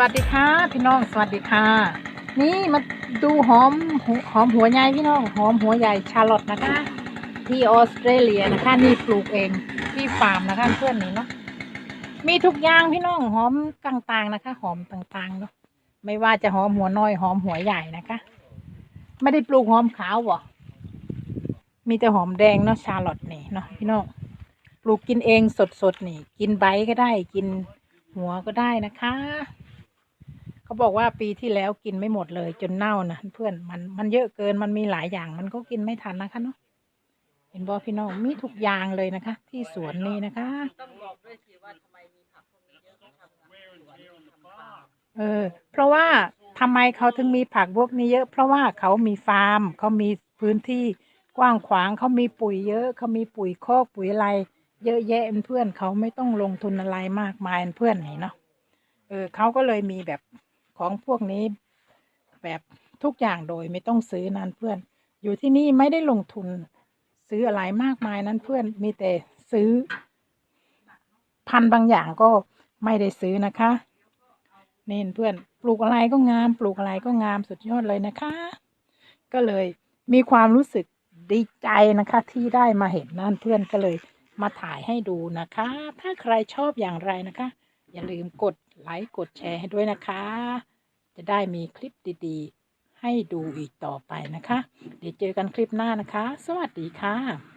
วัสดีค่ะ พี่น้องสวัสดีค่ะ นี่มาดูหอมหหอมหัวใหญ่พี่น้องหอมหัวใหญ่ชาร์ลอตนะคะ ที่ออสเตรเลียนะคะนี่ปลูกเองที่ฟาร์มนะคะเพื่อนนี่เนาะมีทุกอย่างพี่น้องหอมต่างๆนะคะ หอมต่างๆเนาะไม่ว่าจะหอมหัวน้อยหอมหัวใหญ่นะคะ ไม่ได้ปลูกหอมขาวหรอมีแต่หอมแดงเนาะชาร์ลอตนี่เนาะพี่น้องปลูกกินเองสดๆนี่ กินใบก็ได้กินหัวก็ได้นะคะ เขาบอกว่าปีที่แล้วกินไม่หมดเลย จนเน่านะเพื่อนมันมันเยอะเกินมันมีหลายอย่าง มันก็กินไม่ทันนะคะเนาะเห็นบอพี่น้องมีทุกอย่างเลยนะคะ ที่สวนนี้นะคะ ต้องบอกด้วยสิว่าทำไมมีผักพวกนี้เยอะทำสวนทำฟาร์มเออ เพราะว่าทำไมเขาถึงมีผักพวกนี้เยอะ เพราะว่าเขามีฟาร์มเขามีพื้นที่กว้างขวางเขามีปุ๋ยเยอะเขามีปุ๋ยคอกปุ๋ยอะไร เยอะแยะเพื่อนเขาไม่ต้องลงทุนอะไรมากมายเพื่อนนี่เนาะเออเขาก็เลยมีแบบ ของพวกนี้ แบบทุกอย่างโดยไม่ต้องซื้อนั้นเพื่อน อยู่ที่นี่ไม่ได้ลงทุนซื้ออะไรมากมายนั้นเพื่อนมีแต่ซื้อ พันบางอย่างก็ไม่ได้ซื้อนะคะนี่เพื่อนปลูกอะไรก็งาม ปลูกอะไรก็งามสุดยอดเลยนะคะ ก็เลยมีความรู้สึกดีใจนะคะ ที่ได้มาเห็นนั่นเพื่อนก็เลยมาถ่ายให้ดูนะคะ ถ้าใครชอบอย่างไรนะคะ อย่าลืมกดไลค์กดแชร์ให้ด้วยนะคะ จะได้มีคลิปดีๆ ให้ดูอีกต่อไปนะคะ เดี๋ยวเจอกันคลิปหน้านะคะ สวัสดีค่ะ